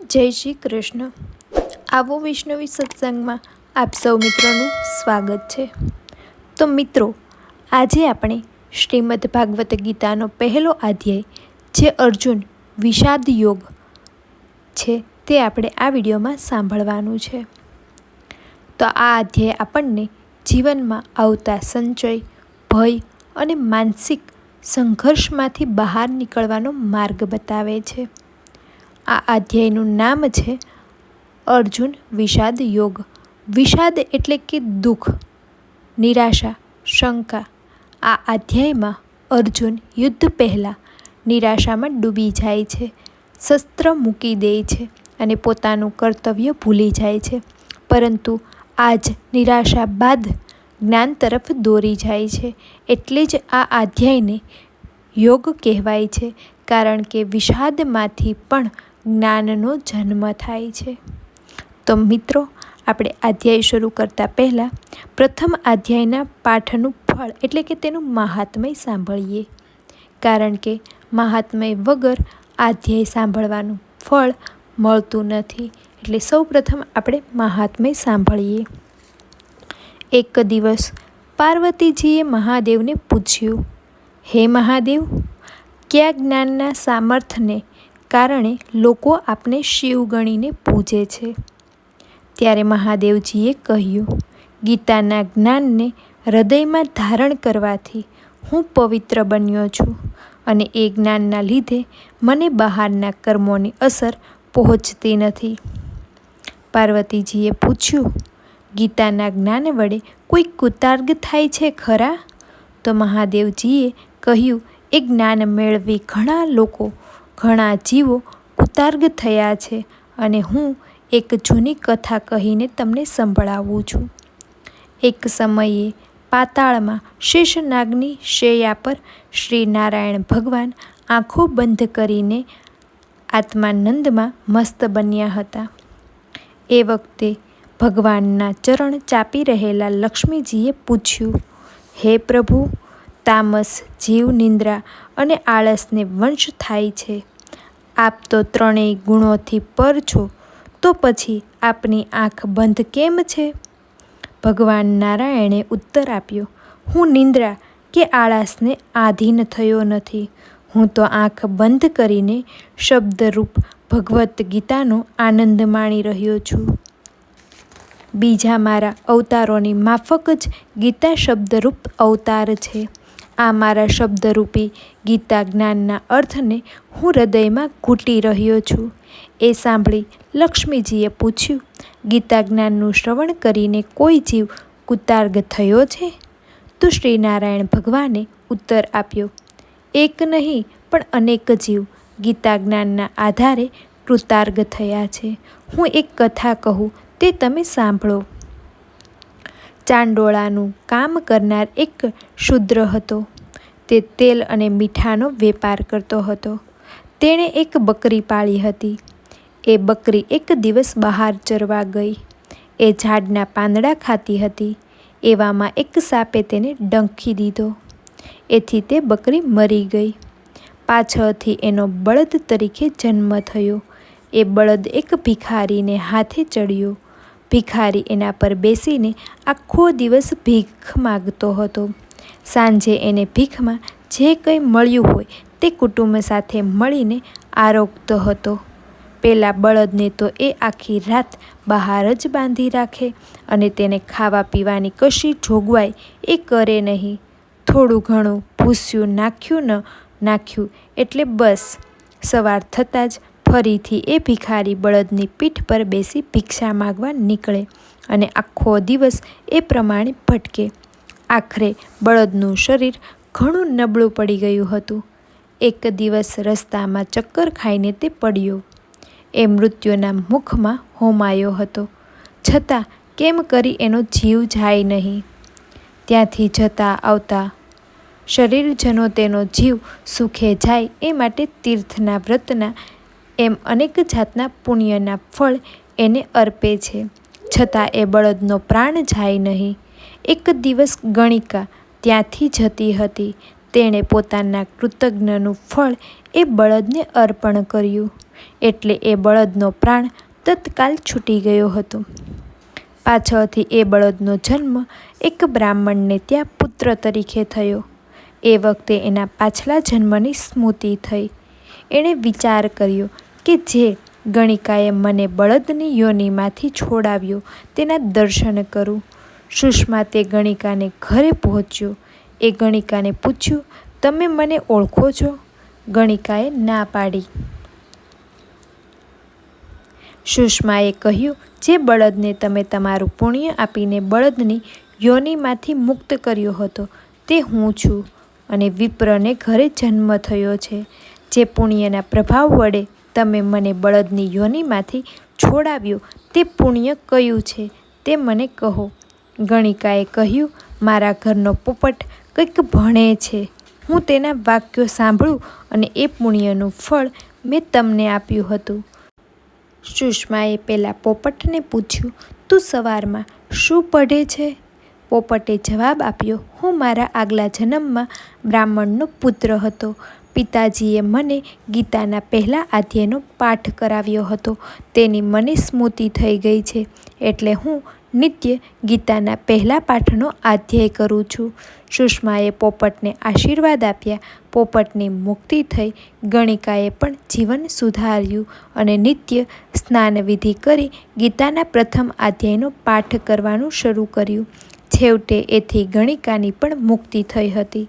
જય શ્રી કૃષ્ણ. આવો વૈષ્ણવી સત્સંગમાં આપ સૌ મિત્રોનું સ્વાગત છે. તો મિત્રો, આજે આપણે શ્રીમદ ભાગવત ગીતાનો પહેલો અધ્યાય જે અર્જુન વિષાદ યોગ છે તે આપણે આ વિડીયોમાં સાંભળવાનું છે. તો આ અધ્યાય આપણને જીવનમાં આવતા સંચય, ભય અને માનસિક સંઘર્ષમાંથી બહાર નીકળવાનો માર્ગ બતાવે છે. આ અધ્યાયનું નામ છે અર્જુન વિષાદ યોગ. વિષાદ એટલે કે દુઃખ, નિરાશા, શંકા. આ અધ્યાયમાં અર્જુન યુદ્ધ પહેલાં નિરાશામાં ડૂબી જાય છે, શસ્ત્ર મૂકી દે છે અને પોતાનું કર્તવ્ય ભૂલી જાય છે. પરંતુ આજ નિરાશા બાદ જ્ઞાન તરફ દોરી જાય છે. એટલે જ આ અધ્યાયને યોગ કહેવાય છે. કારણ કે વિષાદમાંથી પણ જ્ઞાનનો જન્મ થાય છે. તો મિત્રો, આપણે અધ્યાય શરૂ કરતાં પહેલાં પ્રથમ અધ્યાયના પાઠનું ફળ એટલે કે તેનું મહાત્મય સાંભળીએ. કારણ કે મહાત્મય વગર અધ્યાય સાંભળવાનું ફળ મળતું નથી, એટલે સૌ પ્રથમ આપણે મહાત્મય સાંભળીએ. એક દિવસ પાર્વતીજીએ મહાદેવને પૂછ્યું, હે મહાદેવ, કયા જ્ઞાનના સામર્થ્યને કારણે લોકો આપને શિવ ગણીને પૂજે છે. ત્યારે મહાદેવજીએ કહ્યું, ગીતાના જ્ઞાનને હૃદયમાં ધારણ કરવાથી હું પવિત્ર બન્યો છું અને એ જ્ઞાનના લીધે મને બહારના કર્મોની અસર પહોંચતી નથી. પાર્વતીજીએ પૂછ્યું, ગીતાના જ્ઞાન વડે કોઈ કુતાર્ગ થાય છે ખરા? તો મહાદેવજીએ કહ્યું, એ જ્ઞાન મેળવી ઘણા લોકો ઘણા જીવો કુતાર્ગ થયા છે અને હું એક જૂની કથા કહીને તમને સંભળાવું છું. એક સમયે પાતાળમાં શેષનાગની શૈયા પર શ્રી નારાયણ ભગવાન આંખો બંધ કરીને આત્માનંદમાં મસ્ત બન્યા હતા. એ વખતે ભગવાનના ચરણ ચાપી રહેલા લક્ષ્મીજીએ પૂછ્યું, હે પ્રભુ તામસ, જીવ નિંદ્રા અને આળસને વંશ થાય છે. આપ તો ત્રણેય ગુણોથી પર છો, તો પછી આપની આંખ બંધ કેમ છે? ભગવાન નારાયણે ઉત્તર આપ્યો, હું નિંદ્રા કે આળસને આધીન થયો નથી. હું તો આંખ બંધ કરીને શબ્દરૂપ ભગવદ્ ગીતાનો આનંદ માણી રહ્યો છું. બીજા મારા અવતારોની માફક જ ગીતા શબ્દરૂપ અવતાર છે. આ મારા શબ્દરૂપી ગીતા જ્ઞાનના અર્થને હું હૃદયમાં ઘૂંટી રહ્યો છું. એ સાંભળી લક્ષ્મીજીએ પૂછ્યું, ગીતા જ્ઞાનનું શ્રવણ કરીને કોઈ જીવ કુતાર્ગ થયો છે? તો શ્રીનારાયણ ભગવાને ઉત્તર આપ્યો, એક નહીં, પણ અનેક જીવ ગીતા જ્ઞાનના આધારે કૃતાર્ગ થયા છે. હું એક કથા કહું, તે તમે સાંભળો. ચાંડોળાનું કામ કરનાર એક શુદ્ર હતો. તે તેલ અને મીઠાનો વેપાર કરતો હતો. તેણે એક બકરી પાળી હતી. એ બકરી એક દિવસ બહાર ચરવા ગઈ. એ ઝાડના પાંદડા ખાતી હતી. એવામાં એક સાપે તેને ડંખી દીધો. એથી તે બકરી મરી ગઈ. પાછળથી એનો બળદ તરીકે જન્મ થયો. એ બળદ એક ભિખારીને હાથે ચડ્યો. ભિખારી એના પર બેસીને આખો દિવસ ભીખ માગતો હતો. સાંજે એને ભીખમાં જે કંઈ મળ્યું હોય તે કુટુંબ સાથે મળીને આરોગતો હતો. પેલા બળદને તો એ આખી રાત બહાર જ બાંધી રાખે અને તેને ખાવા પીવાની કશી જોગવાઈ એ કરે નહીં. થોડું ઘણું ભૂસ્યું નાખ્યું ન નાખ્યું એટલે બસ, સવાર થતાં જ ફરીથી એ ભિખારી બળદની પીઠ પર બેસી ભિક્ષા માગવા નીકળે અને આખો દિવસ એ પ્રમાણે ભટકે. આખરે બળદનું શરીર ઘણું નબળું પડી ગયું હતું. એક દિવસ રસ્તામાં ચક્કર ખાઈને તે પડ્યો. એ મૃત્યુના મુખમાં હોમાયો હતો. છતાં કેમ કરી એનો જીવ જાય નહીં? ત્યાંથી જતા આવતા શરીરજનો તેનો જીવ સુખે જાય એ માટે તીર્થના વ્રતના એમ અનેક જાતના પુણ્યના ફળ એને અર્પે છે. છતાં એ બળદનો પ્રાણ જાય નહીં. એક દિવસ ગણિકા ત્યાંથી જતી હતી. તેણે પોતાના કૃતજ્ઞનું ફળ એ બળદને અર્પણ કર્યું. એટલે એ બળદનો પ્રાણ તત્કાલ છૂટી ગયો હતો. પાછળથી એ બળદનો જન્મ એક બ્રાહ્મણને ત્યાં પુત્ર તરીકે થયો. એ વખતે એના પાછલા જન્મની સ્મૃતિ થઈ. એણે વિચાર કર્યો કે જે ગણિકાએ મને બળદની યોનિમાંથી છોડાવ્યો તેના દર્શન કરું. સુષ્મા તે ગણિકાને ઘરે પહોંચ્યો. એ ગણિકાને પૂછ્યું, તમે મને ઓળખો છો? ગણિકાએ ના પાડી. સુષ્માએ કહ્યું, જે બળદને તમે તમારું પુણ્ય આપીને બળદની યોનિમાંથી મુક્ત કર્યો હતો, તે હું છું અને વિપ્રને ઘરે જન્મ થયો છે. જે પુણ્યના પ્રભાવ વડે તમે મને બળદની યોનિમાંથી છોડાવ્યો, તે પુણ્ય કયું છે તે મને કહો. ગણિકાએ કહ્યું, મારા ઘરનો પોપટ કંઈક ભણે છે. હું તેના વાક્યો સાંભળું અને એ પુણ્યનું ફળ મેં તમને આપ્યું હતું. સુષ્માએ પહેલાં પોપટને પૂછ્યું, તું સવારમાં શું પઢે છે? પોપટે જવાબ આપ્યો, હું મારા આગલા જન્મમાં બ્રાહ્મણનો પુત્ર હતો. પિતાજીએ મને ગીતાના પહેલા અધ્યાયનો પાઠ કરાવ્યો હતો. તેની મને સ્મૃતિ થઈ ગઈ છે. એટલે હું નિત્ય ગીતાના પહેલા પાઠનો અધ્યાય કરું છું. સુષ્માએ પોપટને આશીર્વાદ આપ્યા. પોપટની મુક્તિ થઈ ગણિકાએ પણ જીવન સુધાર્યું અને નિત્ય સ્નાનવિધિ કરી ગીતાના પ્રથમ અધ્યાયનો પાઠ કરવાનું શરૂ કર્યું. છેવટે એથી ગણિકાની પણ મુક્તિ થઈ હતી.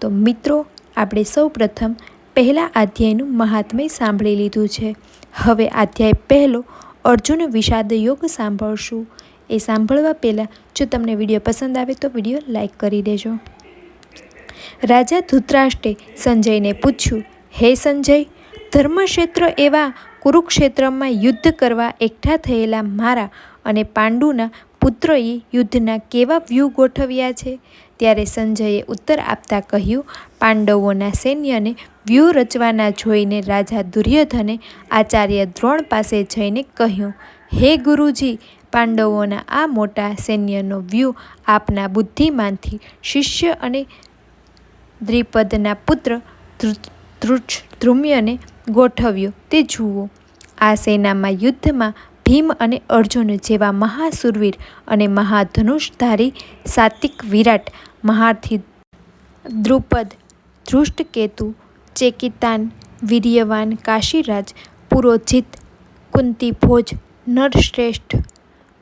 તો મિત્રો આપણે સૌ પ્રથમ પહેલા અધ્યાયનું મહાત્મય સાંભળી લીધું છે. હવે અધ્યાય પહેલો, અર્જુન વિષાદ યોગ સાંભળશું. એ સાંભળવા પહેલાં જો તમને વીડિયો પસંદ આવે તો વીડિયો લાઈક કરી દેજો. રાજા ધૃતરાષ્ટ્રે સંજયને પૂછ્યું, હે સંજય, ધર્મક્ષેત્ર એવા કુરુક્ષેત્રમાં યુદ્ધ કરવા એકઠા થયેલા મારા અને પાંડુના પુત્રોએ યુદ્ધના કેવા વ્યૂહ ગોઠવ્યા છે? ત્યારે સંજયે ઉત્તર આપતા કહ્યું, પાંડવોના સૈન્યને વ્યૂહ રચવાના જોઈને રાજા દુર્યોધને આચાર્ય દ્રોણ પાસે જઈને કહ્યું, હે ગુરુજી, પાંડવોના આ મોટા સૈન્યનો વ્યૂહ આપના બુદ્ધિમાનથી શિષ્ય અને દ્રિપદના પુત્ર ધ્રુમ્યને ગોઠવ્યો. તે જુઓ, આ સેનામાં યુદ્ધમાં ભીમ અને અર્જુન જેવા મહાસુરવીર અને મહાધનુષધારી સાત્વિક વિરાટ મહારથી દ્રુપદ, ધૃષ્ટકેતુ, ચેકિતાન, વીર્યવાન કાશીરાજ, પુરોજિત, કુંતીભોજ, નરશ્રેષ્ઠ,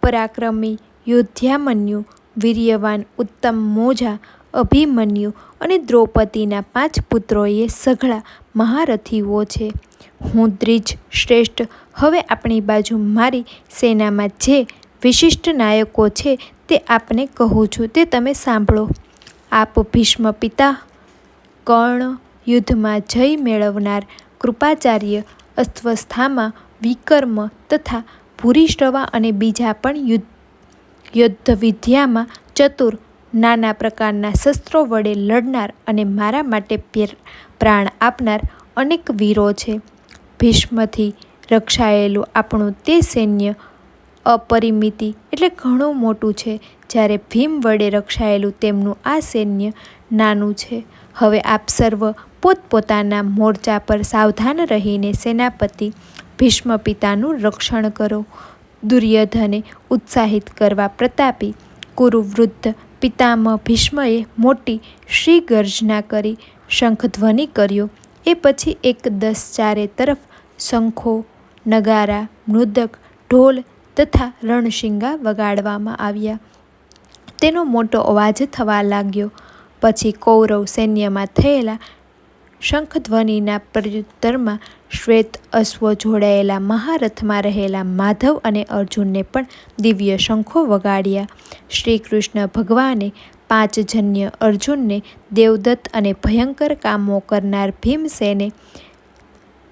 પરાક્રમી, યોધ્યામન્યુ, વીર્યવાન ઉત્તમ મોજા, અભિમન્યુ અને દ્રૌપદીના પાંચ પુત્રોએ સઘળા મહારથીઓ છે. હું દ્રિજ શ્રેષ્ઠ. હવે આપણી બાજુ મારી સેનામાં જે વિશિષ્ટ નાયકો છે તે આપને કહું છું, તે તમે સાંભળો. આપ ભીષ્મ પિતા, કર્ણ યુદ્ધમાં જય મેળવનાર કૃપાચાર્ય અસ્વસ્થામાં વિકર્મ તથા ભૂરિષ્ઠવા અને બીજા પણ યુદ્ધ યુદ્ધ વિદ્યામાં ચતુર નાના પ્રકારના શસ્ત્રો વડે લડનાર અને મારા માટે પ્રાણ આપનાર અનેક વીરો છે. ભીષ્મથી રક્ષાયેલું આપણું તે સૈન્ય અપરિમિતિ એટલે ઘણું મોટું છે. જ્યારે ભીમ વડે રક્ષાયેલું તેમનું આ સૈન્ય નાનું છે. હવે આપ સર્વ પોતપોતાના મોરચા પર સાવધાન રહીને સેનાપતિ ભીષ્મ પિતાનું રક્ષણ કરો. દુર્યોધને ઉત્સાહિત કરવા પ્રતાપી કુરુવૃદ્ધ પિતામહ ભીષ્મએ મોટી શ્રી ગર્જના કરી શંખધ્વનિ કર્યો. એ પછી એક દસ ચારે તરફ શંખો, નગારા મૃદક ઢોલ તથા રણશિંગા વગાડવામાં આવ્યા. તેનો મોટો અવાજ થવા લાગ્યો. પછી કૌરવ સૈન્યમાં થયેલા શંખધ્વનિના પ્રત્યુત્તરમાં શ્વેત અશ્વ જોડાયેલા મહારથમાં રહેલા માધવ અને અર્જુનને પણ દિવ્ય શંખો વગાડ્યા. શ્રી કૃષ્ણ ભગવાને પાંચજન્ય અર્જુનને દેવદત્ત અને ભયંકર કામો કરનાર ભીમસેને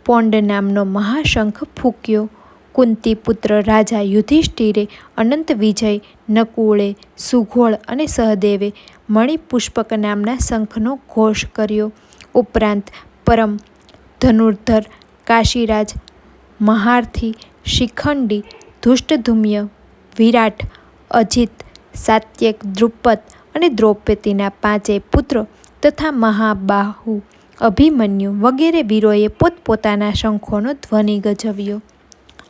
પોંડ નામનો મહાશંખ ફૂંક્યો. કુંતી પુત્ર રાજા યુધિષ્ઠિરે અનંત વિજય, નકુળે, સુઘોળ અને સહદેવે મણિપુષ્પક નામના શંખનો ઘોષ કર્યો. ઉપરાંત પરમ ધનુર્ધર, કાશીરાજ, મહારથી, શિખંડી, ધુષ્ટધુમ્ય, વિરાટ, અજિત, સાત્યક, દ્રુપદ અને દ્રૌપદીના પાંચેય પુત્રો તથા મહાબાહુ અભિમન્યુ વગેરે વીરોએ પોતપોતાના શંખોનો ધ્વનિ ગજવ્યો.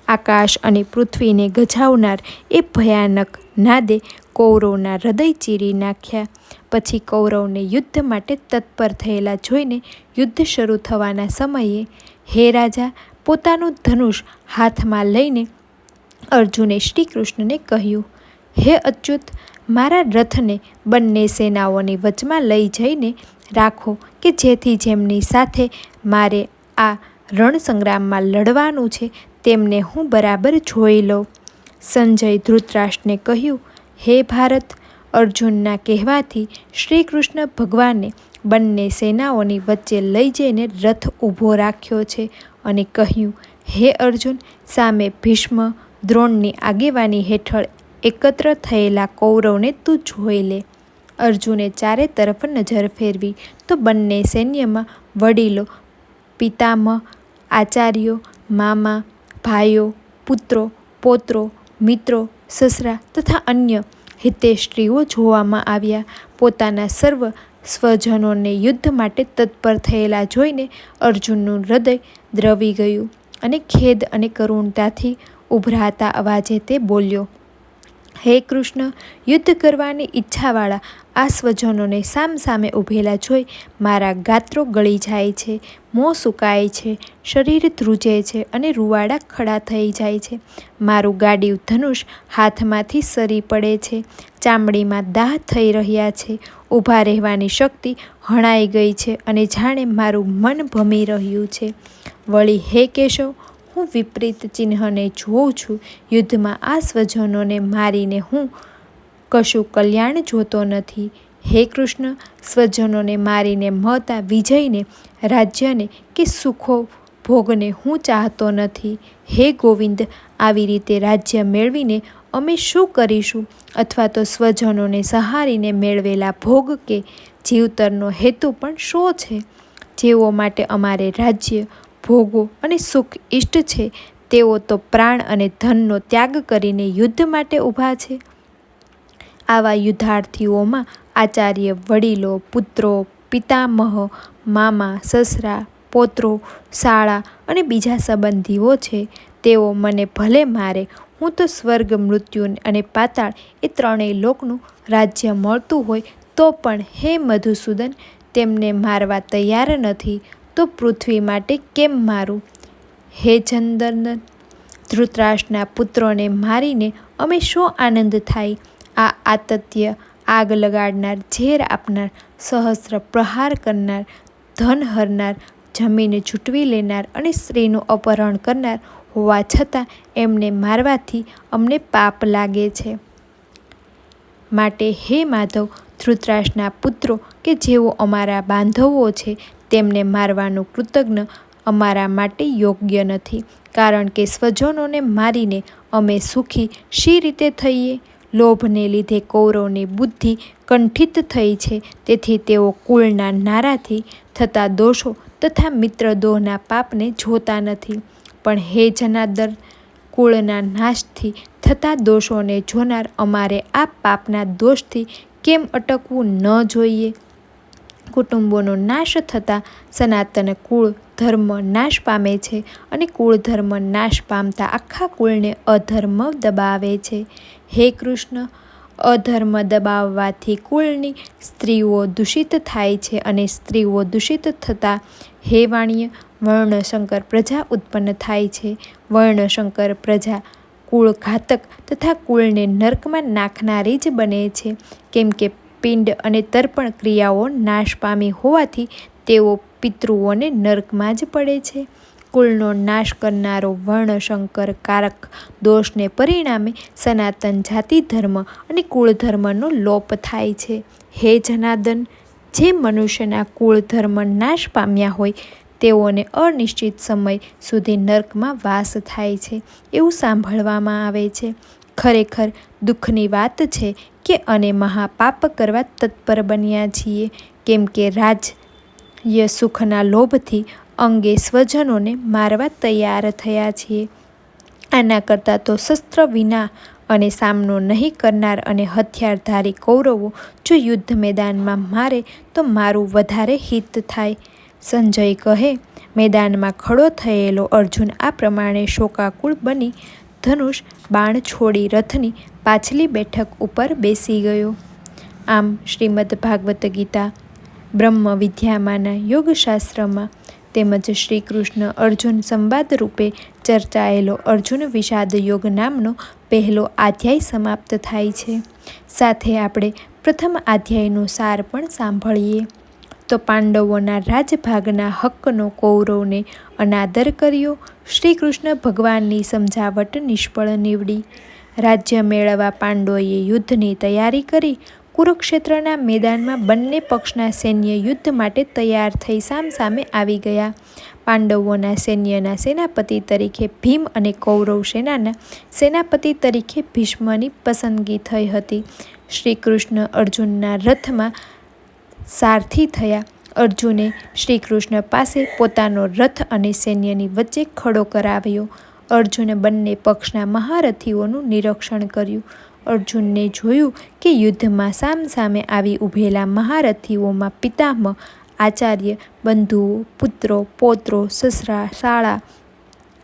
આકાશ અને પૃથ્વીને ગજાવનાર એ ભયાનક નાદે કૌરવના હૃદય ચીરી નાખ્યા. પછી કૌરવને યુદ્ધ માટે તત્પર થયેલા જોઈને યુદ્ધ શરૂ થવાના સમયે હે રાજા, પોતાનું ધનુષ હાથમાં લઈને અર્જુને શ્રી કૃષ્ણને કહ્યું, હે અચ્યુત, મારા રથને બંને સેનાઓની વચમાં લઈ જઈને રાખો કે જેથી જેમની સાથે મારે આ રણસંગ્રામમાં લડવાનું છે તેમને હું બરાબર જોઈ લઉં. સંજય ધૃતરાષ્ટ્રને કહ્યું, હે ભારત, અર્જુનના કહેવાથી શ્રી કૃષ્ણ ભગવાને બંને સેનાઓની વચ્ચે લઈ જઈને રથ ઊભો રાખ્યો છે અને કહ્યું, હે અર્જુન, સામે ભીષ્મ દ્રોણની આગેવાની હેઠળ એકત્ર થયેલા કૌરવને તું જોઈ લે. અર્જુને ચારે તરફ નજર ફેરવી, તો બંને સૈન્યમાં વડીલો, પિતામહ, આચાર્યો, મામા ભાઈઓ, પુત્રો, પૌત્રો, મિત્રો, સસરા તથા અન્ય હિતેશ્રીઓ જોવામાં આવ્યા. પોતાના સર્વ સ્વજનોને યુદ્ધ માટે તત્પર થયેલા જોઈને અર્જુનનું હૃદય દ્રવી ગયું અને ખેદ અને કરુણતાથી ઉભરાતા અવાજે તે બોલ્યો હે કૃષ્ણ, યુદ્ધ કરવાની ઈચ્છાવાળા આ સ્વજનોને સામસામે ઊભેલા જોઈ મારા ગાત્રો ગળી જાય છે, મોં સુકાય છે, શરીર ધ્રુજે છે અને રૂવાડા ખડા થઈ જાય છે. મારું ગાડીયું ધનુષ હાથમાંથી સરી પડે છે, ચામડીમાં દાહ થઈ રહ્યા છે, ઊભા રહેવાની શક્તિ હણાઈ ગઈ છે અને જાણે મારું મન ભમી રહ્યું છે. વળી હે કેશવ હું વિપરીત ચિહ્નને જોઉં છું. યુદ્ધમાં આ સ્વજનોને મારીને હું કશું કલ્યાણ જોતો નથી. હે કૃષ્ણ, સ્વજનોને મારીને મળતા વિજયને, રાજ્યને કે સુખો ભોગને હું ચાહતો નથી. હે ગોવિંદ, આવી રીતે રાજ્ય મેળવીને અમે શું કરીશું? અથવા તો સ્વજનોને સહારીને મેળવેલા ભોગ કે જીવતરનો હેતુ પણ શો છે? જેઓ માટે અમારે રાજ્ય ભોગો અને સુખ ઇષ્ટ છે, તેઓ તો પ્રાણ અને ધનનો ત્યાગ કરીને યુદ્ધ માટે ઊભા છે. આવા યુદ્ધાર્થીઓમાં આચાર્ય વડીલો, પુત્રો, પિતામહ, મામા, સસરા, પોત્રો, શાળા અને બીજા સંબંધીઓ છે. તેઓ મને ભલે મારે, હું તો સ્વર્ગ, મૃત્યુ અને પાતાળ એ ત્રણેય લોકનું રાજ્ય મળતું હોય તો પણ હે મધુસૂદન, તેમને મારવા તૈયાર નથી. તો પૃથ્વી માટે કેમ મારું? હે ચંદન ધૃતરાષ્ટ્રના પુત્રોને મારીને અમે શો આનંદ થાય? આ આતત્ય, આગ લગાડનાર, ઝેર આપનાર, સહસ્ત્ર પ્રહાર કરનાર, ધન હરનાર, જમીન છૂટવી લેનાર અને સ્ત્રીનું અપહરણ કરનાર હોવા છતાં એમને મારવાથી અમને પાપ લાગે છે. માટે હે માધવ, ધૃતરાષ્ટ્રના પુત્રો કે જેઓ અમારા બાંધવો છે તેમને મારવાનું કૃતજ્ઞ અમારા માટે યોગ્ય નથી. કારણ કે સ્વજનોને મારીને અમે સુખી શી રીતે થઈએ? લોભને લીધે કૌરવની બુદ્ધિ કંઠિત થઈ છે. તેથી તેઓ કુળના નારાથી થતા દોષો તથા મિત્રદોહના પાપને જોતા નથી. પણ હે જનાદર કુળના નાશથી થતા દોષોને જોનાર અમારે આ પાપના દોષથી કેમ અટકવું ન જોઈએ? કુટુંબોનો નાશ થતાં સનાતન કુળ ધર્મ નાશ પામે છે અને કુળ ધર્મ નાશ પામતા આખા કુળને અધર્મ દબાવે છે. હે કૃષ્ણ, અધર્મ દબાવવાથી કુળની સ્ત્રીઓ દૂષિત થાય છે અને સ્ત્રીઓ દૂષિત થતાં હે વાણ્ય, વર્ણશંકર પ્રજા ઉત્પન્ન થાય છે. વર્ણશંકર પ્રજા કુળ ઘાતક તથા કુળને નર્કમાં નાખનારી જ બને છે. કેમ કે પિંડ અને તર્પણ ક્રિયાઓ નાશ પામી હોવાથી તેઓ પિતૃઓને નર્કમાં જ પડે છે. કુળનો નાશ કરનારો વર્ણશંકર કારક દોષને પરિણામે સનાતન જાતિ ધર્મ અને કુળ ધર્મનો લોપ થાય છે. હે જનાદન જે મનુષ્યના કુળ ધર્મ નાશ પામ્યા હોય, તેઓને અનિશ્ચિત સમય સુધી નર્કમાં વાસ થાય છે એવું સાંભળવામાં આવે છે. ખરેખર દુઃખની વાત છે કે અને મહાપાપ કરવા તત્પર બન્યા છીએ. કેમ કે રાજ્ય સુખના લોભથી અંગે સ્વજનોને મારવા તૈયાર થયા છીએ. આના કરતાં તો શસ્ત્ર વિના અને સામનો નહીં કરનાર અને હથિયારધારી કૌરવો જો યુદ્ધ મેદાનમાં મારે તો મારું વધારે હિત થાય. સંજય કહે, મેદાનમાં ખડો થયેલો અર્જુન આ પ્રમાણે શોકાકુળ બની ધનુષ બાણ છોડી રથની પાછલી બેઠક ઉપર બેસી ગયો. આમ શ્રીમદ ભાગવત ગીતા, બ્રહ્મ વિદ્યામાંના યોગશાસ્ત્રમાં તેમજ શ્રી કૃષ્ણ અર્જુન સંવાદ રૂપે ચર્ચાયેલો અર્જુન વિષાદ યોગ નામનો પહેલો અધ્યાય સમાપ્ત થાય છે. સાથે આપણે પ્રથમ અધ્યાયનો સાર પણ સાંભળીએ. તો પાંડવોના રાજભાગના હક્કનો કૌરવને અનાદર કર્યો શ્રી કૃષ્ણ ભગવાનની સમજાવટ નિષ્ફળ નીવડી. રાજ્ય મેળવવા પાંડવોએ યુદ્ધની તૈયારી કરી. કુરુક્ષેત્રના મેદાનમાં બંને પક્ષના સૈન્ય યુદ્ધ માટે તૈયાર થઈ સામસામે આવી ગયા. પાંડવોના સૈન્યના સેનાપતિ તરીકે ભીમ અને કૌરવ સેનાના સેનાપતિ તરીકે ભીષ્મની પસંદગી થઈ હતી. શ્રી કૃષ્ણ અર્જુનના રથમાં સારથી થયા. અર્જુને શ્રી કૃષ્ણ પાસે પોતાનો રથ અને સૈન્યની વચ્ચે ખડો કરાવ્યો. અર્જુને બંને પક્ષના મહારથીઓનું નિરીક્ષણ કર્યું. અર્જુનને જોયું કે યુદ્ધમાં સામસામે આવી ઊભેલા મહારથીઓમાં પિતામહ, આચાર્ય, બંધુઓ, પુત્રો, પૌત્રો, સસરા, શાળા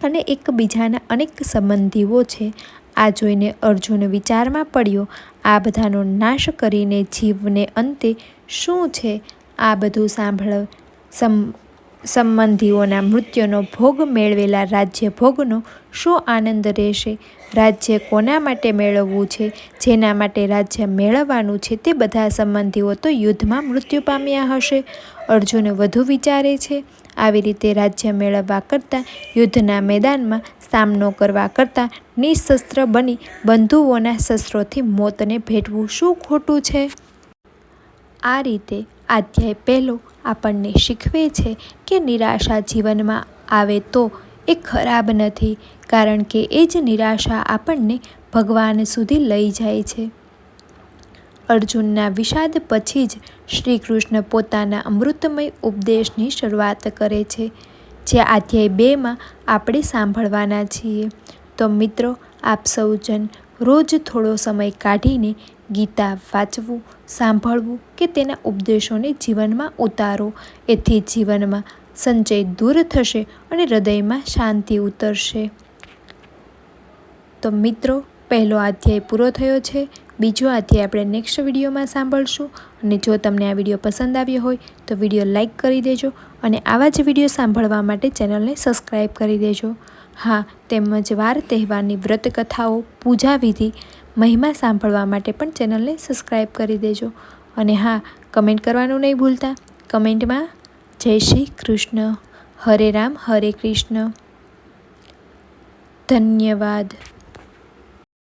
અને એકબીજાના અનેક સંબંધીઓ છે. આ જોઈને અર્જુન વિચારમાં પડ્યો, આ બધાનો નાશ કરીને જીવને અંતે શું છે? આ બધું સાંભળ, સમ, સંબંધીઓના મૃત્યુનો ભોગ મેળવેલા રાજ્ય ભોગનો શું આનંદ રહેશે? રાજ્ય કોના માટે મેળવવું છે? જેના માટે રાજ્ય મેળવવાનું છે તે બધા સંબંધીઓ તો યુદ્ધમાં મૃત્યુ પામ્યા હશે. અર્જુન વધુ વિચારે છે, આવી રીતે રાજ્ય મેળવવા કરતાં, યુદ્ધના મેદાનમાં સામનો કરવા કરતાં નિઃશસ્ત્ર બની બંધુઓના શસ્ત્રોથી મોતને ભેટવું શું ખોટું છે? આ રીતે અધ્યાય પહેલો. આપણને શીખવે છે કે નિરાશા જીવનમાં આવે તો એ ખરાબ નથી, કારણ કે એ જ નિરાશા આપણને ભગવાન સુધી લઈ જાય છે. અર્જુનના વિષાદ પછી જ શ્રી કૃષ્ણ પોતાના અમૃતમય ઉપદેશની શરૂઆત કરે છે. જે અધ્યાય બેમાં આપણે સાંભળવાના છીએ. તો મિત્રો, આપ સૌજન રોજ થોડો સમય કાઢીને ગીતા વાંચવું, સાંભળવું કે તેના ઉપદેશોને જીવનમાં ઉતારો. એથી જીવનમાં સંચય દૂર થશે અને હૃદયમાં શાંતિ ઉતરશે. તો મિત્રો, પહેલો અધ્યાય પૂરો થયો છે. બીજો અધ્યાય આપણે નેક્સ્ટ વિડીયોમાં સાંભળશું. અને જો તમને આ વીડિયો પસંદ આવ્યો હોય, તો વીડિયો લાઇક કરી દેજો અને આવા જ વીડિયો સાંભળવા માટે ચેનલને સબસ્ક્રાઈબ કરી દેજો. હા, તેમજ વાર તહેવારની વ્રત કથાઓ પૂજા વિધિ મહિમા સાંભળવા માટે પણ ચેનલને સબસ્ક્રાઈબ કરી દેજો. અને હા, કમેન્ટ કરવાનું નહીં ભૂલતા. કમેન્ટમાં જય શ્રી કૃષ્ણ. હરે રામ, હરે કૃષ્ણ. ધન્યવાદ.